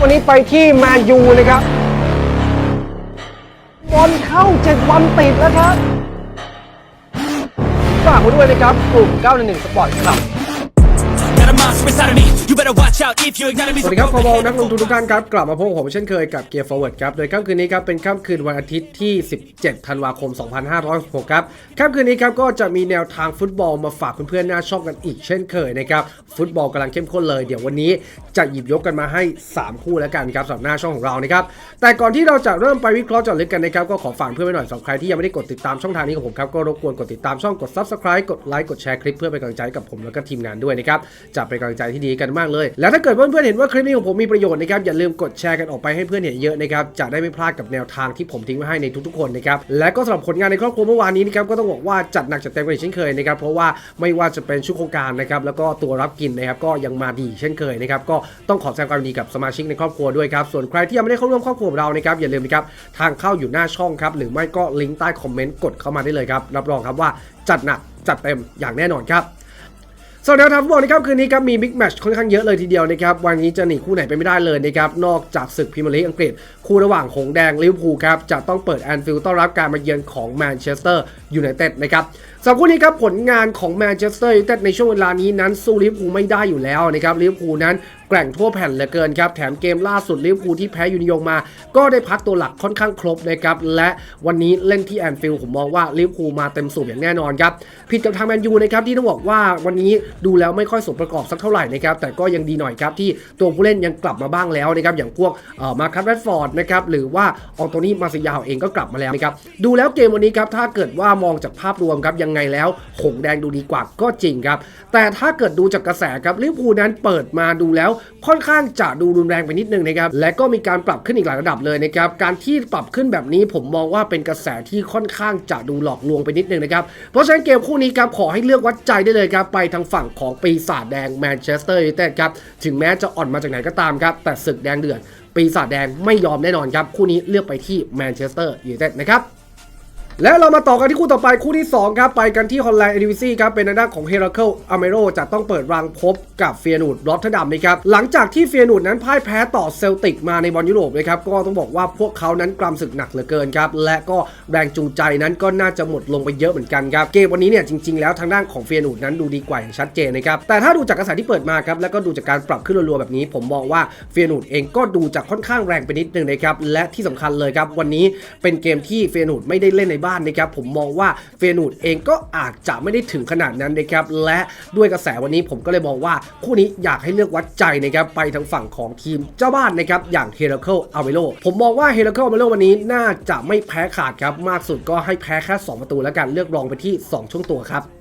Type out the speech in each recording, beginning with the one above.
วันนี้ไปที่แมนยูนะครับบอลเข้าเจ็ดวันติดแล้วครับฝากไว้ด้วยนะครับกลุ่ม911 สปอร์ตครับ Got a monster inside of me. You better watch out if you ignite me. สวัสดีครับคอบอลนักลงทุนทุกท่านครับ กลับมาพบกับผมเช่นเคยกับเกียร์ Forward ครับ โดยค่ำคืนนี้ครับ เป็นค่ำคืนวันอาทิตย์ที่ 17 ธันวาคม 2566 ครับ ค่ำคืนนี้ครับ ก็จะมีแนวทางฟุตบอลมาฝากเพื่อนๆหน้าช่องกันอีกเช่นเคยนะครับ ฟุตบอลกำลังเข้มข้นเลย เดี๋ยววันนี้จะหยิบยกกันมาให้ 3 คู่แล้วกันครับสำหรับหน้าช่องของเรานะครับ แต่ก่อนที่เราจะเริ่มไปวิเคราะห์เจาะลึกกันนะครับก็ขอฝากเพื่อนไว้หน่อยสำหรับใครที่ยังไม่ได้กดติดตามช่องทางนี้ของผมครับก็รบกวนกดติดตามช่องกด subscribe กดไลค์กดแชร์คลิปเพื่อเป็นกำลังใจให้กับผมแล้วก็ทีมงานด้วยนะครับจะเป็นกำลังใจที่ดีกันมากเลย แล้วถ้าเกิดเพื่อนๆเห็นว่าคลิปนี้ของผมมีประโยชน์นะครับอย่าลืมกดแชร์กันออกไปให้เพื่อนเห็นเยอะนะครับจะได้ไม่พลาดกับแนวทางที่ผมทิ้งไว้ให้ในทุกๆคนนะครับและก็สำหรับผลงานในครอบครัวเมื่อวานนี้นะครับก็ต้องบอกว่าจัดหนักจัดเต็มกันอีกเช่นเคยนะครับเพราะว่าไม่ว่าจะเป็นชุดโครงการนะครับแล้วก็ตัวรับกินนะครับก็ยังมาดีเช่นเคยนะครับก็ต้องขอแสดงความดีกับสมาชิกในครอบครัวด้วยครับส่วนใครที่ยังไม่ได้เข้าร่วมครอบครัวของเรานะครับอย่าลืมนะครับทางเข้าอยู่หน้าช่องครับหรือไม่ก็ลิงก์ใต้คอมเมนต์กดเข้ามาได้เลยครับรับรองครับว่าจัดหนักจัดเต็มอย่างแน่นอนครับ ส่วนแนวทางฟุตบอลในค่ำคืนนี้ครับมีบิ๊กแมชค่อนข้างเยอะเลยทีเดียวนะครับวันนี้จะหนีคู่ไหนไปไม่ได้เลยนะครับนอกจากศึกพรีเมียร์ลีกอังกฤษ คู่ระหว่างหงแดงลิเวอร์พูลครับจะต้องเปิดแอนฟิลด์ต้อนรับการมาเยือนของแมนเชสเตอร์ยูไนเต็ดนะครับสำหรับคู่นี้ครับผลงานของแมนเชสเตอร์ยูไนเต็ดในช่วงเวลานี้นั้นสู้ลิเวอร์พูลไม่ได้อยู่แล้วนะครับลิเวอร์พูลนั้น แกร่งทั่วแผ่นเหลือเกินครับ แถมเกมล่าสุดลิเวอร์พูลที่แพ้ยูนิยงมา ก็ได้พักตัวหลักค่อนข้างครบนะครับ และวันนี้เล่นที่แอนฟิลด์ผมมองว่าลิเวอร์พูลมาเต็มสูบอย่างแน่นอนครับ ผิดกับทางแมนยูนะครับที่ต้องบอกว่าวันนี้ดูแล้วไม่ค่อยสมประกอบสักเท่าไหร่นะครับ แต่ก็ยังดีหน่อยครับที่ตัวผู้เล่นยังกลับมาบ้างแล้วนะครับ อย่างพวกเอ่อมาคัตแรดฟอร์ดนะครับ หรือว่าอองโตนี่มาซิยาวเองก็กลับมาแล้วนะครับ ดูแล้วเกมวันนี้ครับ ถ้าเกิดว่ามองจากภาพรวมครับ ยังไงแล้ว หงส์แดงดูดีกว่าก็จริงครับ แต่ถ้าเกิดดูจากกระแสครับลิเวอร์พูลนั้นเปิดมาดูแล้วค่อนข้างจะดูรุนแรงไปนิดนึงนะครับและก็มีการปรับขึ้นอีกหลายระดับเลยนะครับการที่ปรับขึ้นแบบนี้ผมมองว่าเป็นกระแสที่ค่อนข้างจะดูหลอกลวงไปนิดนึงนะครับเพราะฉะนั้นเกมคู่นี้ครับขอให้เลือกวัดใจได้เลยครับไปทางฝั่งของปีศาจแดงแมนเชสเตอร์ยูไนเต็ดครับถึงแม้จะอ่อนมาจากไหนก็ตามครับแต่ศึกแดงเดือดปีศาจแดงไม่ยอมแน่นอนครับคู่นี้เลือกไปที่แมนเชสเตอร์ยูไนเต็ดนะครับ และเรามาต่อกันที่คู่ต่อไปคู่ที่ 2 ครับ ไปกันที่ฮอลแลนด์เอดิวิซีครับ เป็นทางด้านของเฮราเคิลอเมโรจะต้องเปิดรังพบกับเฟียนูดรอตเทอร์ดัมนะครับ หลังจากที่เฟียนูดนั้นพ่ายแพ้ต่อเซลติกมาในบอลยุโรปนะครับ ก็ต้องบอกว่าพวกเขานั้นกลำศึกหนักเหลือเกินครับ และก็แรงจูงใจนั้นก็น่าจะหมดลงไปเยอะเหมือนกันครับ เกมวันนี้เนี่ยจริงๆแล้วทางด้านของเฟียนูดนั้นดูดีกว่าอย่างชัดเจนนะครับ แต่ถ้าดูจากกระแสที่เปิดมาครับ แล้วก็ดูจากการปรับขึ้นรัวๆแบบนี้ ผมมองว่าเฟียนูดเองก็ดูจะค่อนข้างแรงไปนิดนึงนะครับ และที่สำคัญเลยครับวันนี้เป็นเกมที่เฟียนูดไม่ได้เล่นในบานนะครับผมมองว่าเฟนูดเองก็อาจจะไม่ได้ถึงขนาดนั้นนะครับและด้วยกระแสวันนี้ผมก็เลยมองว่าคู่นี้อยากให้เลือกวัดใจนะครับไปทางฝั่งของทีมเจ้าบ้านนะครับอย่างเฮ r รเคิลอาเวโลผมมองว่าเฮ r รเคิลอาเวโลวันนี้น่าจะไม่แพ้ขาดครับมากสุดก็ให้แพ้แค่ 2 ประตูแล้วกันเลือกรองไปที่ 2 ช่วงตัวครับ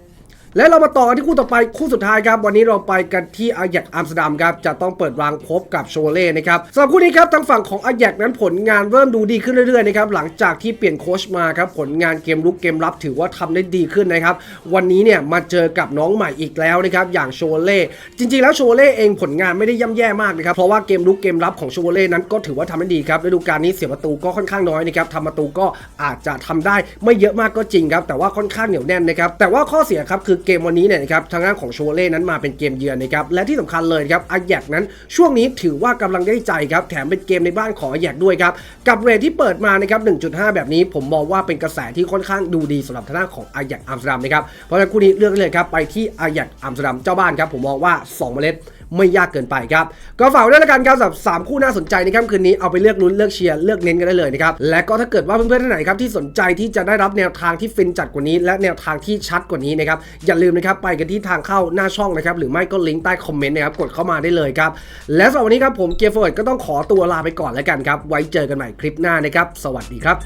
และเรามาต่อกันที่คู่ต่อไปคู่สุดท้ายครับวันนี้เราไปกันที่อายักอัมสเตอร์ดัมครับจะต้องเปิดวางพบกับโชเล่นะครับสำหรับคู่นี้ครับทางฝั่งของอายักนั้นผลงานเริ่มดูดีขึ้นเรื่อยๆนะครับหลังจากที่เปลี่ยนโค้ชมาครับผลงานเกมลุกเกมรับถือว่าทำได้ดีขึ้นนะครับวันนี้เนี่ยมาเจอกับน้องใหม่อีกแล้วนะครับอย่างโชเล่จริง ๆ แล้วโชเล่เองผลงานไม่ได้ย่ำแย่มากนะครับเพราะว่าเกมลุกเกมรับของโชเล่นั้นก็ถือว่าทำได้ดีครับฤดูกาลนี้เสียประตูก็ค่อนข้างน้อยนะครับทำประตูก็อาจจะทำได้ไม่เยอะมากก็จริงครับแต่ว่าค่อนข้างเหนียวแน่นนะครับแต่ว่าข้อเสียครับคือเกมวันนี้เนี่ยนะครับทางด้านของโชเล่นั้นมาเป็นเกมเยือนนะครับและที่สำคัญเลยครับอาแยกนั้นช่วงนี้ถือว่ากำลังได้ใจครับแถมเป็นเกมในบ้านของอาแยกด้วยครับกับเรทที่เปิดมานะครับ 1.5 แบบนี้ผมมองว่าเป็นกระแสที่ค่อนข้างดูดีสำหรับทางด้านของอาแยกอัมสเตอร์ดัมนะครับเพราะฉะนั้นคู่นี้เลือกเลยครับไปที่อาแยกอัมสเตอร์ดัมเจ้าบ้านครับผมมองว่า2เมล็ด ไม่ยากเกินไปครับ ก็ฝากไว้ด้วยละกันครับสำหรับสามคู่น่าสนใจในค่ำคืนนี้เอาไปเลือกลุ้นเลือกเชียร์เลือกเน้นกันได้เลยนะครับและก็ถ้าเกิดว่าเพื่อนๆท่านไหนครับที่สนใจที่จะได้รับแนวทางที่ฟินจัดกว่านี้ และแนวทางที่ชัดกว่านี้นะครับอย่าลืมนะครับไปกันที่ทางเข้าหน้าช่องนะครับหรือไม่ก็ลิงก์ใต้คอมเมนต์นะครับกดเข้ามาได้เลยครับและสำหรับวันนี้ครับผมเกียร์เฟิร์ดก็ต้องขอตัวลาไปก่อนแล้วกันครับไว้เจอกันใหม่คลิปหน้านะครับสวัสดีครับ